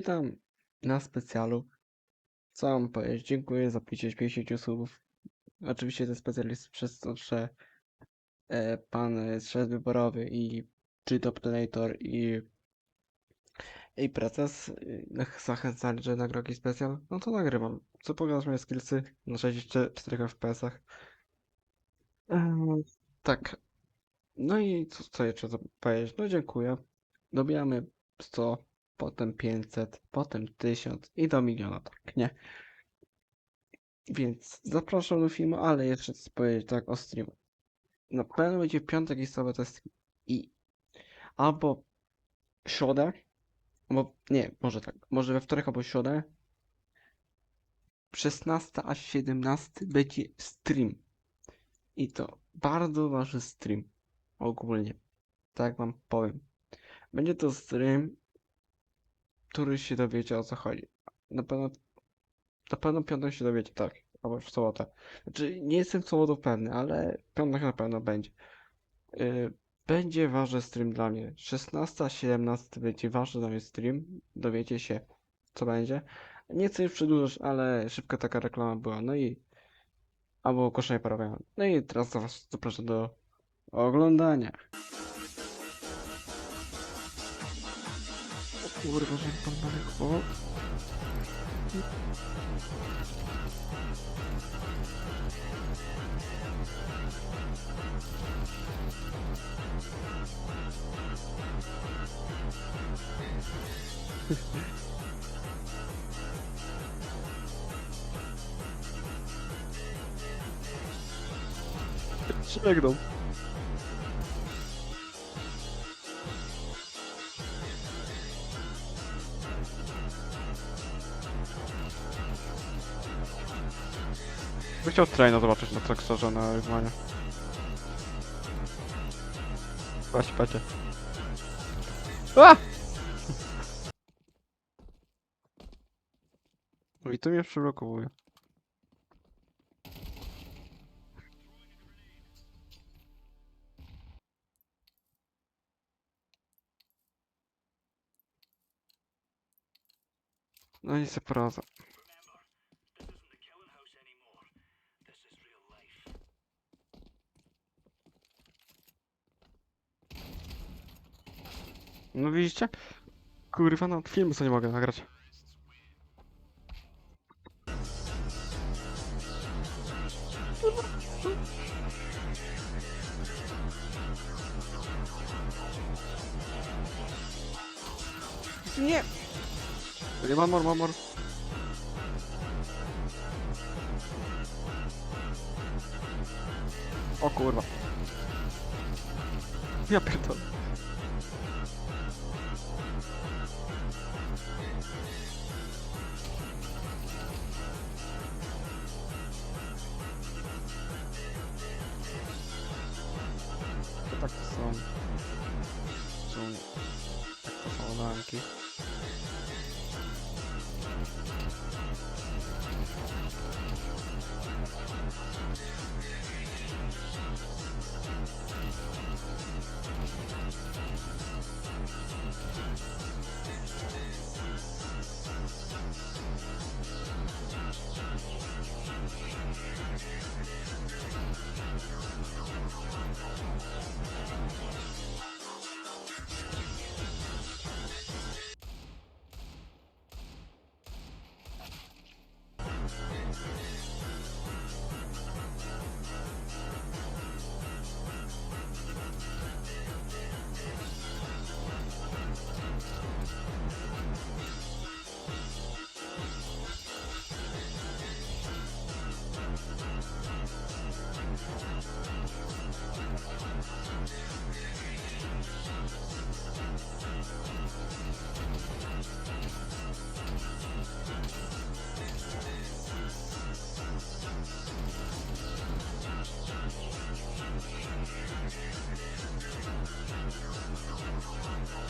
Witam na specjalu. Co mam powiedzieć? Dziękuję za 50 słów. Oczywiście ten specjal jest przez to, że e, pan e, szef wyborowy i G-Top Donator i i y, nach- zachęcali, że jakiś specjal. No to nagrywam. Co pokazać moje skillsy na 64 FPS-ach. Eee, tak. No i co, co jeszcze powiedzieć? No dziękuję. Dobijamy 100, potem 500, potem 1000 i do miliona, tak, nie? Więc zapraszam do filmu, ale jeszcze chcę powiedzieć tak o streamu. Na pewno będzie piątek i sobota. I albo w środę, albo nie, może tak, może we wtorek albo środę 16 a 17 będzie stream. I to bardzo ważny stream. Ogólnie. Tak wam powiem. Będzie to stream, który się dowiecie o co chodzi. Na pewno, na pewno piątek się dowiecie, tak. Albo w sobotę. Znaczy, nie jestem w sobotę pewny, ale piątek na pewno będzie. Yy, będzie ważny stream dla mnie. 16, 17 będzie ważny dla mnie stream. Dowiecie się, co będzie. Nie chcę już przedłużać, ale szybka taka reklama była. No i. Albo ogłoszenie parowe. No i teraz was zapraszam do oglądania. O kurwa, że pan Marek, o. Żegnam. By chciał traina zobaczyć na traktorze na wyzwanie. Patrzcie, patrzcie. A! I to mnie przyblokowuje. No i se poradzę. No widzicie? Kurwa, no filmu sobie nie mogę nagrać. Nie! Nie, mamor, mamor. O kurwa. Ja pierdolę. Okay